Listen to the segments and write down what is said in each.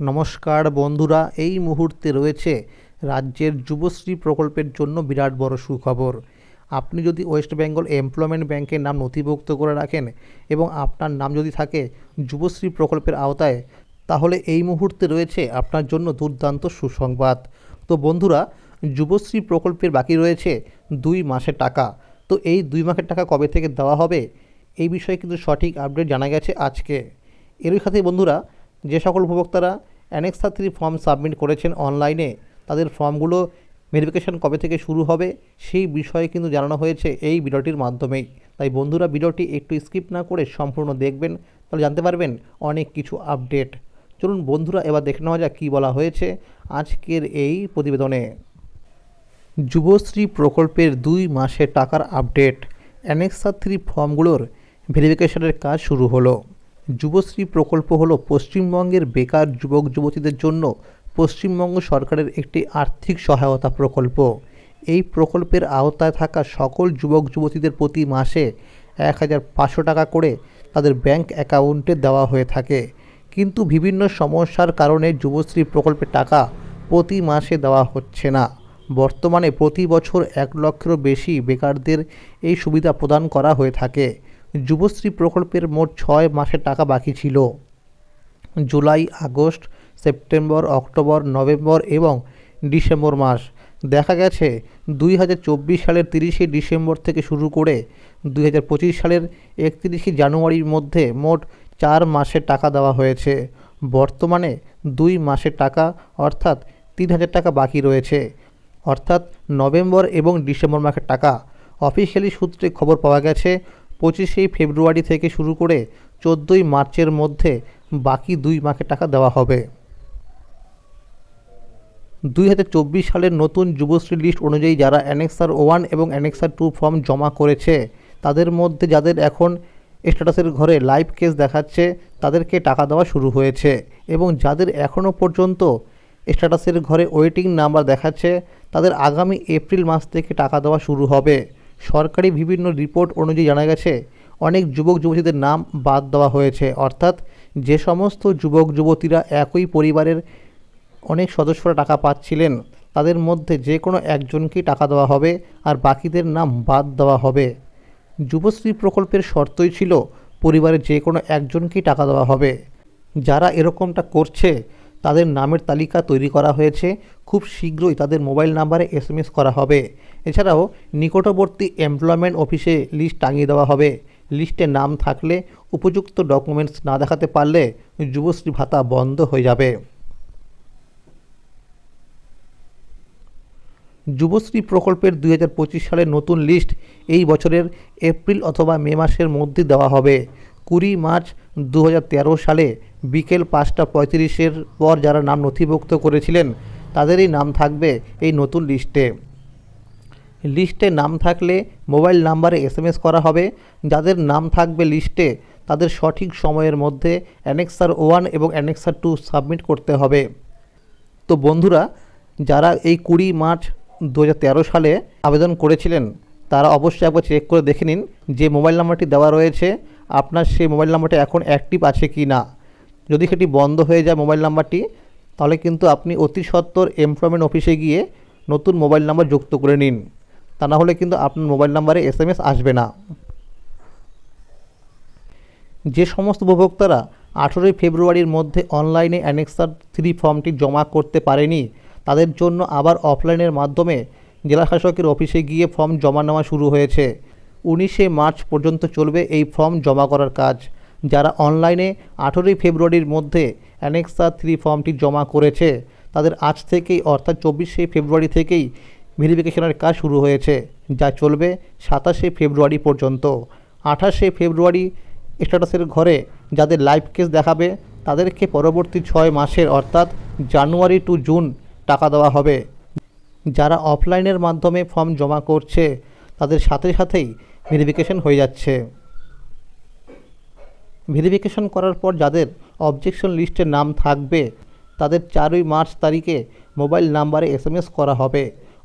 নমস্কার বন্ধুরা, এই মুহূর্তে রয়েছে রাজ্যের যুবশ্রী প্রকল্পের জন্য বিরাট বড় সুখবর। আপনি যদি ওয়েস্ট বেঙ্গল এমপ্লয়মেন্ট ব্যাংকের নাম নথিভুক্ত করে রাখেন এবং আপনার নাম যদি থাকে যুবশ্রী প্রকল্পের আওতায়, তাহলে এই মুহূর্তে রয়েছে আপনার জন্য দুর্দান্ত সুসংবাদ। তো বন্ধুরা, যুবশ্রী প্রকল্পের বাকি রয়েছে দুই মাসের টাকা। তো এই দুই মাসের টাকা কবে থেকে দেওয়া হবে, এই বিষয়ে কিন্তু সঠিক আপডেট জানা গেছে আজকে। এরই সাথে বন্ধুরা যে সকল উপভোক্তারা অ্যানেক্সা থ্রি ফর্ম সাবমিট করেছেন অনলাইনে তাদের ফর্মগুলো ভেরিফিকেশন কবে থেকে শুরু হবে, সেই বিষয়ে কিন্তু জানানো হয়েছে এই ভিডিওটির মাধ্যমেই। তাই বন্ধুরা, ভিডিওটি একটু স্কিপ না করে সম্পূর্ণ দেখবেন, তাহলে জানতে পারবেন অনেক কিছু আপডেট চলুন বন্ধুরা, এবার দেখে নেওয়া যাক কী বলা হয়েছে আজকের এই প্রতিবেদনে। যুবশ্রী প্রকল্পের দুই মাসে টাকার আপডেট অ্যানেক্সা থ্রি ফর্মগুলোর ভেরিফিকেশনের কাজ শুরু হলো। যুবশ্রী প্রকল্প হল পশ্চিমবঙ্গের বেকার যুবক যুবতীদের জন্য পশ্চিমবঙ্গ সরকারের একটি আর্থিক সহায়তা প্রকল্প। এই প্রকল্পের আওতায় থাকা সকল যুবক যুবতীদের প্রতি মাসে এক হাজার পাঁচশো টাকা করে তাদের ব্যাংক অ্যাকাউন্টে দেওয়া হয়ে থাকে। কিন্তু বিভিন্ন সমস্যার কারণে যুবশ্রী প্রকল্পের টাকা প্রতি মাসে দেওয়া হচ্ছে না। বর্তমানে প্রতি বছর এক লক্ষেরও বেশি বেকারদের এই সুবিধা প্রদান করা হয়ে থাকে। যুবশ্রী প্রকল্পের মোট ছয় মাসের টাকা বাকি ছিল। July, August, September, October, November এবং ডিসেম্বর মাস। দেখা গেছে, দুই হাজার চব্বিশ সালের তিরিশে ডিসেম্বর থেকে শুরু করে দুই হাজার পঁচিশ সালের একত্রিশে জানুয়ারির মধ্যে মোট চার মাসের টাকা দেওয়া হয়েছে। বর্তমানে দুই মাসের টাকা, অর্থাৎ তিন হাজার টাকা বাকি রয়েছে। অর্থাৎ নভেম্বর এবং ডিসেম্বর মাসের টাকা। অফিসিয়ালি সূত্রে খবর পাওয়া গেছে পঁচিশে ফেব্রুয়ারি থেকে শুরু করে চোদ্দোই মার্চের মধ্যে বাকি দুই মাসের টাকা দেওয়া হবে। দুই হাজার চব্বিশ সালের নতুন যুবশ্রী লিস্ট অনুযায়ী যারা অ্যানেক্সার ওয়ান এবং অ্যানেক্সার টু ফর্ম জমা করেছে, তাদের মধ্যে যাদের এখন স্ট্যাটাসের ঘরে লাইভ কেস দেখাচ্ছে, তাদেরকে টাকা দেওয়া শুরু হয়েছে এবং যাদের এখনও পর্যন্ত স্ট্যাটাসের ঘরে ওয়েটিং নাম্বার দেখাচ্ছে, তাদের আগামী এপ্রিল মাস থেকে টাকা দেওয়া শুরু হবে। সরকারি বিভিন্ন রিপোর্ট অনুযায়ী জানা গেছে, অনেক যুবক যুবতীদের নাম বাদ দেওয়া হয়েছে। অর্থাৎ যে সমস্ত যুবক যুবতীরা একই পরিবারের অনেক সদস্যরা টাকা পাচ্ছিলেন, তাদের মধ্যে যে কোনো একজনকেই টাকা দেওয়া হবে আর বাকিদের নাম বাদ দেওয়া হবে। যুবশ্রী প্রকল্পের শর্তই ছিল পরিবারের যে কোনো একজনকেই টাকা দেওয়া হবে। যারা এরকমটা করছে তাদের নামের তালিকা তৈরি করা হয়েছে। খুব শীঘ্রই তাদের মোবাইল নাম্বারে এসএমএস করা হবে। এছাড়াও নিকটবর্তী এমপ্লয়মেন্ট অফিসে লিস্ট টাঙিয়ে দেওয়া হবে। লিস্টে নাম থাকলে, উপযুক্ত ডকুমেন্টস না দেখাতে পারলে যুবশ্রী ভাতা বন্ধ হয়ে যাবে। যুবশ্রী প্রকল্পের দুই হাজার পঁচিশ সালের নতুন লিস্ট এই বছরের এপ্রিল অথবা মে মাসের মধ্যে দেওয়া হবে। কুড়ি মার্চ দু হাজার তেরো সালে বিকেল পাঁচটা পঁয়ত্রিশের পর যারা নাম নথিভুক্ত করেছিলেন, তাদেরই নাম থাকবে এই নতুন লিস্টে। লিস্টে নাম থাকলে মোবাইল নাম্বারে এসএমএস করা হবে। যাদের নাম থাকবে লিস্টে, তাদের সঠিক সময়ের মধ্যে অ্যানেক্সার ওয়ান এবং অ্যানেক্সার টু সাবমিট করতে হবে। তো বন্ধুরা, যারা এই কুড়ি মার্চ দু হাজার তেরো সালে আবেদন করেছিলেন, তারা অবশ্যই একবার চেক করে দেখে নিন যে মোবাইল নাম্বারটি দেওয়া রয়েছে। আপনার সেই মোবাইল নাম্বারটি এখন অ্যাক্টিভ আছে কি না? যদি সেটি বন্ধ হয়ে যায় মোবাইল নাম্বারটি, তাহলে কিন্তু আপনি অতি সত্বর এমপ্লয়মেন্ট অফিসে গিয়ে নতুন মোবাইল নাম্বার যুক্ত করে নিন। তা না হলে কিন্তু আপনার মোবাইল নাম্বারে এস এম এস আসবে না। যে সমস্ত উপভোক্তারা আঠেরোই ফেব্রুয়ারির মধ্যে অনলাইনে অ্যানেক্সার থ্রি ফর্মটি জমা করতে পারেনি, তাদের জন্য আবার অফলাইনের মাধ্যমে জেলা শাসকের অফিসে গিয়ে ফর্ম জমা নেওয়া শুরু হয়েছে। উনিশে মার্চ পর্যন্ত চলবে এই ফর্ম জমা করার কাজ। যারা অনলাইনে আঠেরোই ফেব্রুয়ারির মধ্যে অ্যানেক্সা থ্রি ফর্মটি জমা করেছে, তাদের আজ থেকেই, অর্থাৎ চব্বিশে ফেব্রুয়ারি থেকেই ভেরিফিকেশনের কাজ শুরু হয়েছে, যা চলবে সাতাশে ফেব্রুয়ারি পর্যন্ত। আঠাশে ফেব্রুয়ারি স্ট্যাটাসের ঘরে যাদের লাইভ কেস দেখাবে, তাদেরকে পরবর্তী ছয় মাসের, অর্থাৎ জানুয়ারি টু জুন, টাকা দেওয়া হবে। যারা অফলাইনের মাধ্যমে ফর্ম জমা করছে, তাদের সাথে সাথেই ভেরিফিকেশন হয়ে যাচ্ছে। ভেরিফিকেশন করার পর যাদের অবজেকশন লিস্টে নাম থাকবে, তাদের চারই মার্চ তারিখে মোবাইল নাম্বারে এসএমএস করা হবে।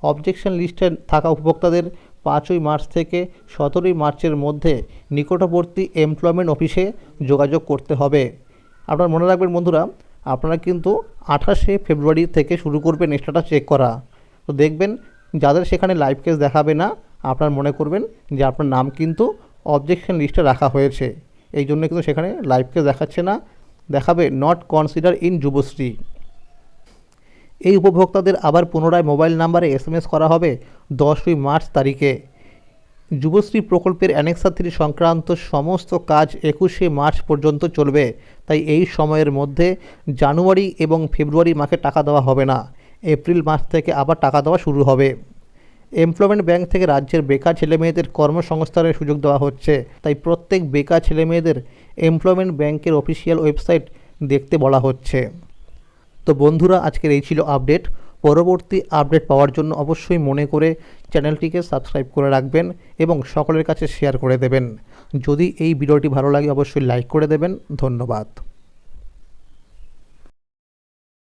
অবজেকশন লিস্টে থাকা উপভোক্তাদের পাঁচই মার্চ থেকে সতেরোই মার্চের মধ্যে নিকটবর্তী এমপ্লয়মেন্ট অফিসে যোগাযোগ করতে হবে। আপনার মনে রাখবেন বন্ধুরা, আপনারা কিন্তু আঠাশে ফেব্রুয়ারি থেকে শুরু করবেন এক্সট্রাটা চেক করা। তো দেখবেন যাদের সেখানে লাইভ কেস দেখাবে না আপনার মনে করবেন যে আপনার নাম কিন্তু অবজেকশন লিস্টে রাখা হয়েছে। এই জন্য কিন্তু সেখানে লাইভ কেস দেখাচ্ছে না। দেখাবে নট কনসিডার ইন যুবশ্রী। এই উপভোক্তাদের আবার পুনরায় মোবাইল নাম্বারে এসএমএস করা হবে দশই মার্চ তারিখে। যুবশ্রী প্রকল্পের অ্যানেক্সা থ্রি সংক্রান্ত সমস্ত কাজ একুশে মার্চ পর্যন্ত চলবে। তাই এই সময়ের মধ্যে জানুয়ারি এবং ফেব্রুয়ারি মাসে টাকা দেওয়া হবে না। এপ্রিল মাস থেকে আবার টাকা দেওয়া শুরু হবে। এমপ্লয়মেন্ট ব্যাংক থেকে রাজ্যের বেকার ছেলেমেয়েদের কর্মসংস্থানের সুযোগ দেওয়া হচ্ছে। তাই প্রত্যেক বেকার ছেলেমেয়েদের এমপ্লয়মেন্ট ব্যাংকের অফিসিয়াল ওয়েবসাইট দেখতে বলা হচ্ছে। তো বন্ধুরা, আজকের এই ছিল আপডেট। পরবর্তী আপডেট পাওয়ার জন্য অবশ্যই মনে করে চ্যানেলটিকে সাবস্ক্রাইব করে রাখবেন এবং সকলের কাছে শেয়ার করে দেবেন। যদি এই ভিডিওটি ভালো লাগে, অবশ্যই লাইক করে দেবেন। ধন্যবাদ।